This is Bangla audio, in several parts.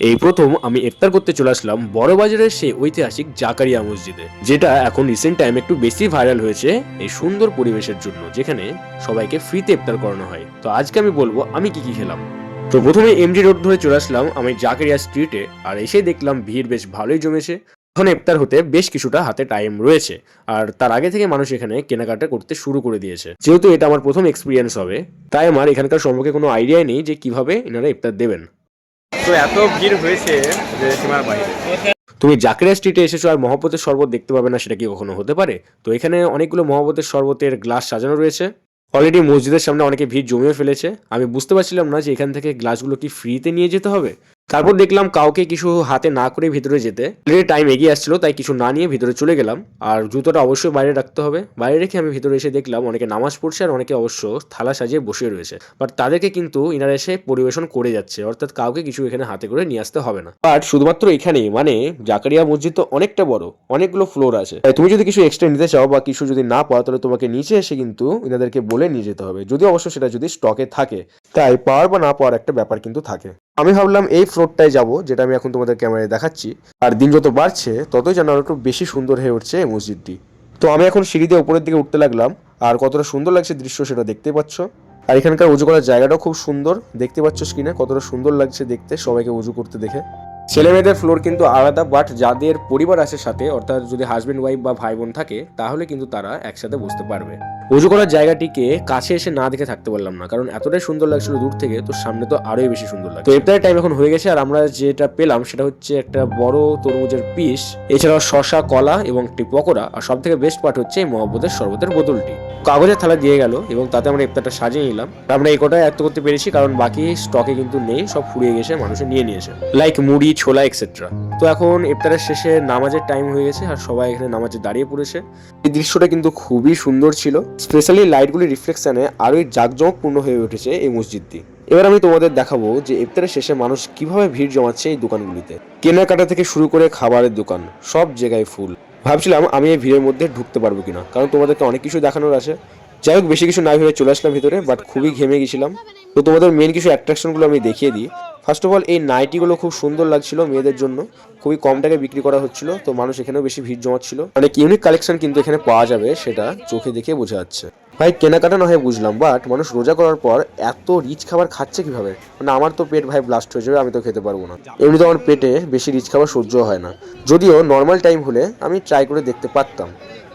এই প্রথম আমি ইফতার করতে চলে আসলাম বড় বাজারের সেই ঐতিহাসিক জাকারিয়া মসজিদে, যেটা এখন রিসেন্ট টাইম একটু বেশি ভাইরাল হয়েছে এই সুন্দর পরিবেশের জন্য, যেখানে সবাইকে ফ্রিতে ইফতার করানো হয়। তো আজকে আমি বলব, আমি কি কি খেলাম? তো প্রথমে এমজি রোড ধরে চলে আসলাম আমি জাকারিয়া স্ট্রিটে আর এসে দেখলাম ভিড় বেশ ভালোই জমেছে। এখন ইফতার হতে বেশ কিছুটা হাতে টাইম রয়েছে, আর তার আগে থেকে মানুষ এখানে কেনাকাটা করতে শুরু করে দিয়েছে। যেহেতু এটা আমার প্রথম এক্সপিরিয়েন্স হবে, তাই আমার এখানকার সম্পর্কে কোনো আইডিয়াই নেই যে কীভাবে এনারা ইফতার দেবেন। তো এত ভিড় হয়েছে যে সীমার বাইরে। তুমি জাকরিয়া স্ট্রিটে এসেছ আর মহাপতের শরবত দেখতে পাবে না, সেটা কি কখনো হতে পারে? তো এখানে অনেকগুলো মহাপতের শরবতের গ্লাস সাজানো রয়েছে। অলরেডি মসজিদের সামনে অনেকে ভিড় জমিয়ে ফেলেছে। আমি বুঝতে পারছিলাম না যে এখান থেকে গ্লাসগুলো কি ফ্রিতে নিয়ে যেতে হবে। তারপর দেখলাম কাউকে কিছু হাতে না করে ভিতরে যেতে। অলরেডি টাইম এগিয়ে আসছিল, তাই কিছু না নিয়ে ভিতরে চলে গেলাম। আর জুতোটা অবশ্যই বাইরে রাখতে হবে। বাইরে রেখে আমি ভিতরে এসে দেখলাম অনেকে নামাজ পড়ছে আর অনেকে অবশ্য থালা সাজিয়ে বসে রয়েছে। বাট তাদেরকে কিন্তু ইনারা এসে পরিবেশন করে যাচ্ছে। অর্থাৎ কাউকে কিছু এখানে হাতে করে নিয়ে আসতে হবে না। বাট শুধুমাত্র এখানেই মানে জাকারিয়া মসজিদ তো অনেকটা বড়, অনেকগুলো ফ্লোর আছে। তুমি যদি কিছু এক্সট্রা নিতে চাও বা কিছু যদি না পাও, তাহলে তোমাকে নিচে এসে কিন্তু ইনাদেরকে বলে নিয়ে যেতে হবে। যদি অবশ্য সেটা যদি স্টকে থাকে। তাই পাওয়ার বা না পাওয়ার একটা ব্যাপার কিন্তু থাকে। আমি ভাবলাম এই ফ্লোরটায় যাব, যেটা আমি এখন তোমাদের ক্যামেরায় দেখাচ্ছি। আর দিন যত বাড়ছে, ততই যেন একটু বেশি সুন্দর হয়ে উঠছে এই মসজিদটি। তো আমি এখন সিঁড়ি দিয়ে উপরের দিকে উঠতে লাগলাম, আর কতটা সুন্দর লাগছে দৃশ্য সেটা দেখতে পাচ্ছ। আর এখানকার উজু করার জায়গাটাও খুব সুন্দর, দেখতে পাচ্ছ স্ক্রিনে কতটা সুন্দর লাগছে দেখতে, সবাইকে উজু করতে দেখে। ছেলে মেয়েদের ফ্লোর কিন্তু আলাদা বাট যাদের পরিবার আছে সাথে, অর্থাৎ যদি হাজবেন্ড ওয়াইফ বা ভাই বোন থাকে, তাহলে কিন্তু তারা একসাথে বসতে পারবে। উজু করার জায়গাটিকে কাছে এসে না দেখে থাকতে পারলাম না, কারণ এতটাই সুন্দর লাগছিল দূর থেকে, তো সামনে তো আরোই বেশি সুন্দর লাগে তো ইফতারের টাইম এখন হয়ে গেছে, আর আমরা যেটা পেলাম সেটা হচ্ছে একটা বড় তরমুজের পিস এছাড়াও শশা কলা এবং একটি পকোড়া, আর সব থেকে বেস্ট পার্ট হচ্ছে এই মহব্বতের শরবতের বোতলটি। কাগজের থালা দিয়ে গেল, এবং তাতে আমরা ইফতারটা সাজিয়ে নিলাম। আমরা এই কটাই আয়ত্ত করতে পেরেছি, কারণ বাকি স্টকে কিন্তু নেই, সব ফুরিয়ে গেছে, মানুষে নিয়ে নিয়েছে। লাইক মুড়ি, ছোলা এক্সেট্রা তো এখন ইফতারের শেষে নামাজের টাইম হয়ে গেছে আর সবাই এখানে নামাজে দাঁড়িয়ে পড়েছে। এই দৃশ্যটা কিন্তু খুবই সুন্দর ছিল। স্পেশালি লাইটগুলি রিফ্লেকশনে আরোই জাঁকজমকপূর্ণ হয়ে উঠেছে এই মসজিদটি। এবার আমি তোমাদের দেখাবো যে ইফতারের শেষে মানুষ কীভাবে ভিড় জমাচ্ছে এই দোকানগুলিতে। কেনাকাটা থেকে শুরু করে খাবারের দোকান, সব জায়গায় ফুল। ভাবছিলাম আমি এই ভিড়ের মধ্যে ঢুকতে পারব কিনা, কারণ তোমাদেরকে অনেক কিছু দেখানোর আছে। যাই হোক, বেশি কিছু না ভেবে চলে আসলাম ভিতরে বাট খুবই ঘেমে গেছিলাম। তো তোমাদের মেন কিছু অ্যাট্রাকশনগুলো আমি দেখিয়ে দিই। ফার্স্ট অফ অল এই নাইটিগুলো খুব সুন্দর লাগছিল মেয়েদের জন্য। খুবই কম টাকায় বিক্রি করা হচ্ছিল, তো মানুষ এখানেও বেশি ভিড় জমাচ্ছিল। অনেক ইউনিক কালেকশন কিন্তু এখানে পাওয়া যাবে, সেটা চোখে দেখে বোঝা যাচ্ছে। ভাই, কেনাকাটা না হয় বুঝলাম বাট মানুষ রোজা করার পর এত রিচ খাবার খাচ্ছে কীভাবে? মানে আমার তো পেট ভাই ব্লাস্ট হয়ে যাবে, আমি তো খেতে পারব না। এমনিতে আমার পেটে বেশি রিচ খাবার সহ্য হয় না। যদিও নর্মাল টাইম হলে আমি ট্রাই করে দেখতে পারতাম।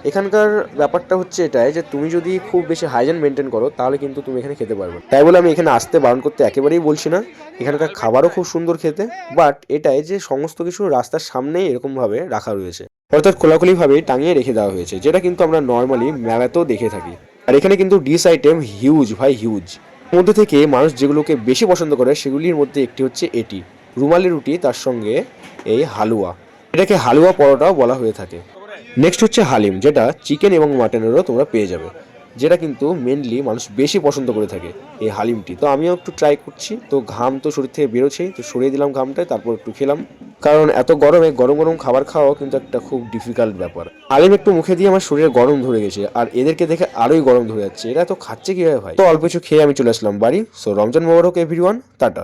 এখানকার ব্যাপারটা হচ্ছে এটাই যে তুমি যদি খুব বেশি হাইজেন মেনটেন করো, তাহলে কিন্তু তুমি এখানে খেতে পারবে তাই বলে আমি এখানে আসতে বারণ করতে একেবারেই বলছি না। এখানকার খাবারও খুব সুন্দর খেতে। বাট এটাই যে সমস্ত কিছু রাস্তার সামনেই এরকমভাবে রাখা রয়েছে। অর্থাৎ খোলাখুলিভাবে টাঙিয়ে রেখে দেওয়া হয়েছে, যেটা কিন্তু আমরা নর্মালি মেলাতেও দেখে থাকি। আর এখানে কিন্তু ডিস আইটেম হিউজ ভাই হিউজ মধ্যে থেকে মানুষ যেগুলোকে বেশি পছন্দ করে, সেগুলির মধ্যে একটি হচ্ছে এটি। রুমালি রুটি, তার সঙ্গে এই হালুয়া। এটাকে হালুয়া পরোটাও বলা হয়ে থাকে। নেক্সট হচ্ছে হালিম, যেটা চিকেন এবং মাটনেরও তোমরা পেয়ে যাবে, যেটা কিন্তু মেনলি মানুষ বেশি পছন্দ করে থাকে এই হালিমটি। তো আমিও একটু ট্রাই করছি, তো ঘাম তো শরীর থেকে বেরোছেই তো সরিয়ে দিলাম ঘামটা তারপর একটু খেলাম। কারণ এত গরমে গরম গরম খাবার খাওয়াও কিন্তু একটা খুব ডিফিকাল্ট ব্যাপার। হালিম একটু মুখে দিয়ে আমার শরীরে গরম ধরে গেছে, আর এদেরকে দেখে আরোই গরম ধরে যাচ্ছে, এরা তো খাচ্ছে কীভাবে ভাই? তো অল্প কিছু খেয়ে আমি চলে আসলাম বাড়ি। সো রমজান মোবারক এভরিওয়ান টাটা।